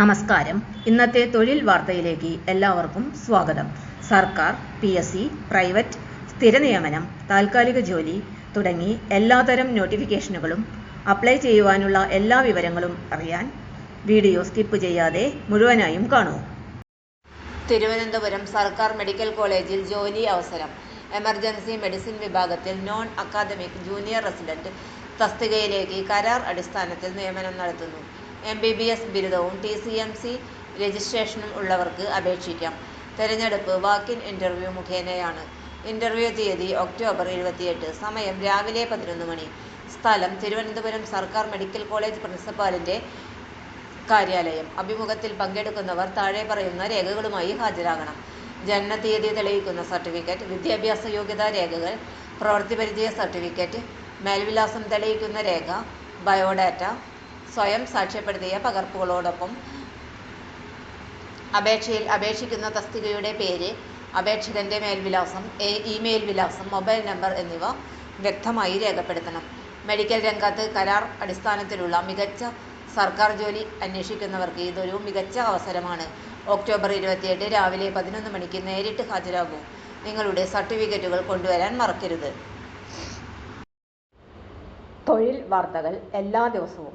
നമസ്കാരം. ഇന്നത്തെ തൊഴിൽ വാർത്തയിലേക്ക് എല്ലാവർക്കും സ്വാഗതം. സർക്കാർ പി എസ് സി പ്രൈവറ്റ് സ്ഥിര നിയമനം താൽക്കാലിക ജോലി തുടങ്ങി എല്ലാതരം നോട്ടിഫിക്കേഷനുകളും അപ്ലൈ ചെയ്യുവാനുള്ള എല്ലാ വിവരങ്ങളും അറിയാൻ വീഡിയോ സ്കിപ്പ് ചെയ്യാതെ മുഴുവനായും കാണൂ. തിരുവനന്തപുരം സർക്കാർ മെഡിക്കൽ കോളേജിൽ ജോലി അവസരം. എമർജൻസി മെഡിസിൻ വിഭാഗത്തിൽ നോൺ അക്കാദമിക് ജൂനിയർ റെസിഡന്റ് തസ്തികയിലേക്ക് കരാർ അടിസ്ഥാനത്തിൽ നിയമനം നടത്തുന്നു. എം ബി ബി എസ് ബിരുദവും ടി സി എം സി രജിസ്ട്രേഷനും ഉള്ളവർക്ക് അപേക്ഷിക്കാം. തെരഞ്ഞെടുപ്പ് വാക്കിൻ ഇന്റർവ്യൂ മുഖേനയാണ്. ഇന്റർവ്യൂ തീയതി ഒക്ടോബർ ഇരുപത്തിയെട്ട് സമയം രാവിലെ പതിനൊന്ന് മണി. സ്ഥലം തിരുവനന്തപുരം സർക്കാർ മെഡിക്കൽ കോളേജ് പ്രിൻസിപ്പാലിന്റെ കാര്യാലയം. അഭിമുഖത്തിൽ പങ്കെടുക്കുന്നവർ താഴെ പറയുന്ന രേഖകളുമായി ഹാജരാകണം. ജനനത്തീയതി തെളിയിക്കുന്ന സർട്ടിഫിക്കറ്റ് വിദ്യാഭ്യാസ യോഗ്യതാ രേഖകൾ പ്രവൃത്തി പരിചയ സർട്ടിഫിക്കറ്റ് മേൽവിലാസം തെളിയിക്കുന്ന രേഖ ബയോഡാറ്റ സ്വയം സാക്ഷ്യപ്പെടുത്തിയ പകർപ്പുകളോടൊപ്പം അപേക്ഷയിൽ അപേക്ഷിക്കുന്ന തസ്തികയുടെ പേര് അപേക്ഷകന്റെ മേൽവിലാസം ഇമെയിൽ വിലാസം മൊബൈൽ നമ്പർ എന്നിവ വ്യക്തമായി രേഖപ്പെടുത്തണം. മെഡിക്കൽ രംഗത്ത് കരാർ അടിസ്ഥാനത്തിലുള്ള മികച്ച സർക്കാർ ജോലി അന്വേഷിക്കുന്നവർക്ക് ഇതൊരു മികച്ച അവസരമാണ്. ഒക്ടോബർ ഇരുപത്തിയെട്ട് രാവിലെ പതിനൊന്ന് മണിക്ക് നേരിട്ട് ഹാജരാകൂ. നിങ്ങളുടെ സർട്ടിഫിക്കറ്റുകൾ കൊണ്ടുവരാൻ മറക്കരുത്. തൊഴിൽ വാർത്തകൾ എല്ലാ ദിവസവും